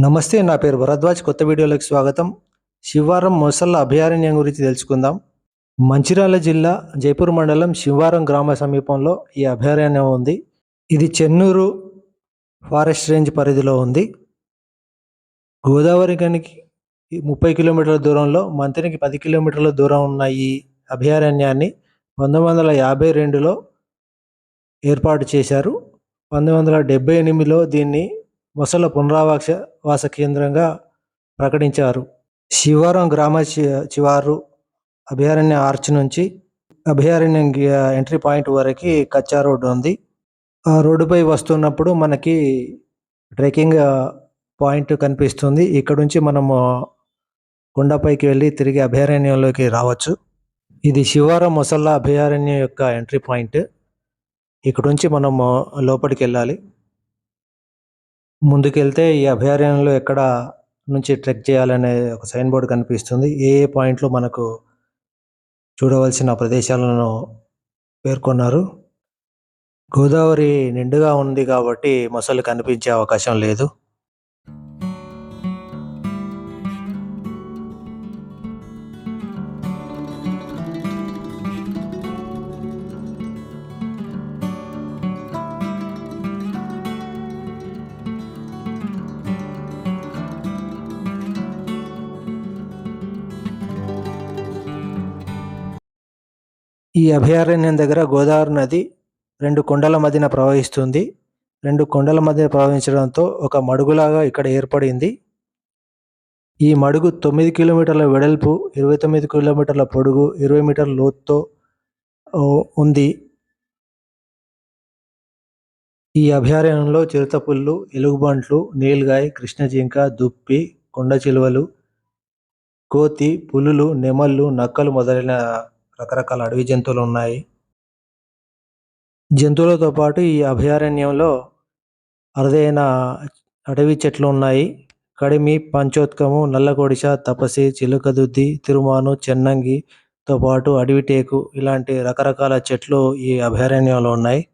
నమస్తే నా పేరు భరద్వాజ్. కొత్త వీడియోలోకి స్వాగతం. శివారం మొసళ్ళ అభయారణ్యం గురించి తెలుసుకుందాం. మంచిర్యాల జిల్లా జైపూర్ మండలం శివారం గ్రామ సమీపంలో ఈ అభయారణ్యం ఉంది. ఇది చెన్నూరు ఫారెస్ట్ రేంజ్ పరిధిలో ఉంది. గోదావరి గనికి ముప్పై కిలోమీటర్ల దూరంలో మంత్రికి పది కిలోమీటర్ల దూరం ఉన్న ఈ అభయారణ్యాన్ని పంతొమ్మిది వందల యాభై రెండులో ఏర్పాటు చేశారు. పంతొమ్మిది వందల డెబ్బై ఎనిమిదిలో దీన్ని బసల పునరావాస వాస కేంద్రంగా ప్రకటించారు. శివారం గ్రామ చివారు అభయారణ్య ఆర్చ్ నుంచి అభయారణ్యం ఎంట్రీ పాయింట్ వరకు కచ్చా రోడ్డు ఉంది. ఆ రోడ్డుపై వస్తున్నప్పుడు మనకి ట్రెక్కింగ్ పాయింట్ కనిపిస్తుంది. ఇక్కడ నుంచి మనము కొండపైకి వెళ్ళి తిరిగి అభయారణ్యంలోకి రావచ్చు. ఇది శివారం మొసళ్ళ అభయారణ్యం యొక్క ఎంట్రీ పాయింట్. ఇక్కడ నుంచి మనము లోపలికి వెళ్ళాలి. ముందుకెళ్తే ఈ అభయారణ్యంలో ఎక్కడ నుంచి ట్రెక్ చేయాలనే ఒక సైన్ బోర్డు కనిపిస్తుంది. ఏ ఏ పాయింట్లు మనకు చూడవలసిన ప్రదేశాలను పేర్కొన్నారు. గోదావరి నిండుగా ఉంది కాబట్టి మొసళ్ళు కనిపించే అవకాశం లేదు. ఈ అభయారణ్యం దగ్గర గోదావరి నది రెండు కొండల మధ్యన ప్రవహిస్తుంది. రెండు కొండల మధ్య ప్రవహించడంతో ఒక మడుగులాగా ఇక్కడ ఏర్పడింది. ఈ మడుగు తొమ్మిది కిలోమీటర్ల వెడల్పు ఇరవై తొమ్మిది కిలోమీటర్ల పొడుగు ఇరవై మీటర్ల లోతుతో ఉంది. ఈ అభయారణ్యంలో చిరుతపుళ్ళు ఎలుగుబంట్లు నీల్గాయ్ కృష్ణజింక దుప్పి కొండ చిలువలు కోతి పులులు నెమళ్ళు నక్కలు మొదలైన రకరకాల అడవి జంతువులు ఉన్నాయి. జంతువులతో పాటు ఈ అభయారణ్యంలో అరుదైన అడవి చెట్లు ఉన్నాయి. కడిమి పంచోత్కము నల్లకొడిస తపసి చిలుకదుద్ది తిరుమాను చెన్నంగితో పాటు అడవి టేకు ఇలాంటి రకరకాల చెట్లు ఈ అభయారణ్యంలో ఉన్నాయి.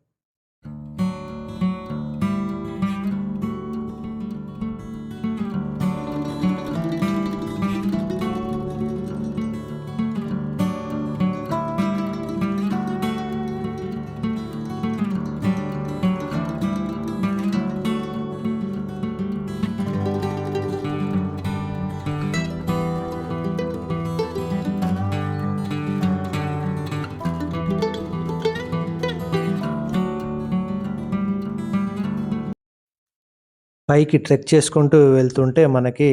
పైకి ట్రెక్ చేసుకుంటూ వెళ్తుంటే మనకి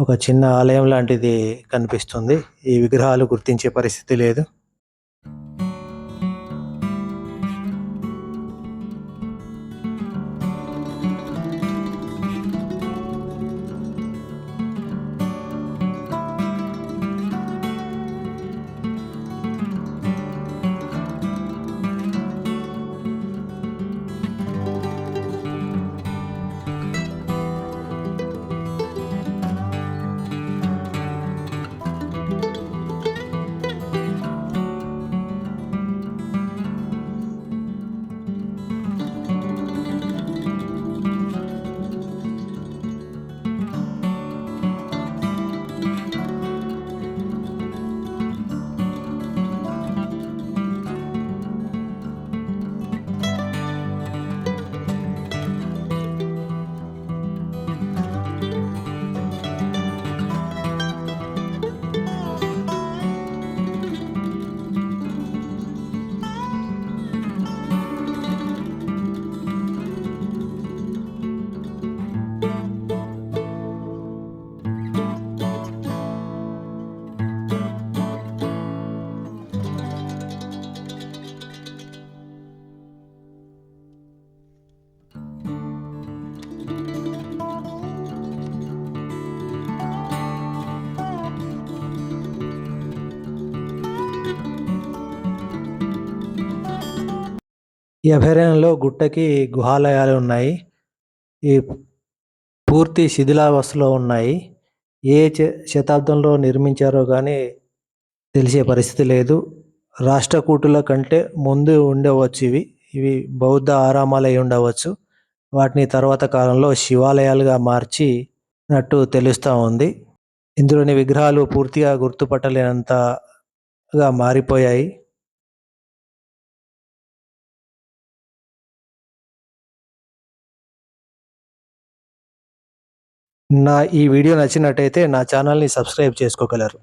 ఒక చిన్న ఆలయం లాంటిది కనిపిస్తుంది. ఈ విగ్రహాలు గుర్తించే పరిస్థితి లేదు. ఈ అభయారణ్యంలో గుట్టకి గుహాలయాలు ఉన్నాయి. ఈ పూర్తి శిథిలావస్థలో ఉన్నాయి. ఏ శతాబ్దంలో నిర్మించారో కానీ తెలిసే పరిస్థితి లేదు. రాష్ట్రకూటుల కంటే ముందు ఉండవచ్చు ఇవి. ఇవి బౌద్ధ ఆరామాలు అయి ఉండవచ్చు. వాటిని తర్వాత కాలంలో శివాలయాలుగా మార్చినట్టు తెలుస్తూ ఉంది. ఇందులోని విగ్రహాలు పూర్తిగా గుర్తుపట్టలేనంతగా మారిపోయాయి. నా ఈ వీడియో నచ్చినట్టయితే నా ఛానల్ని సబ్స్క్రైబ్ చేసుకోగలరు.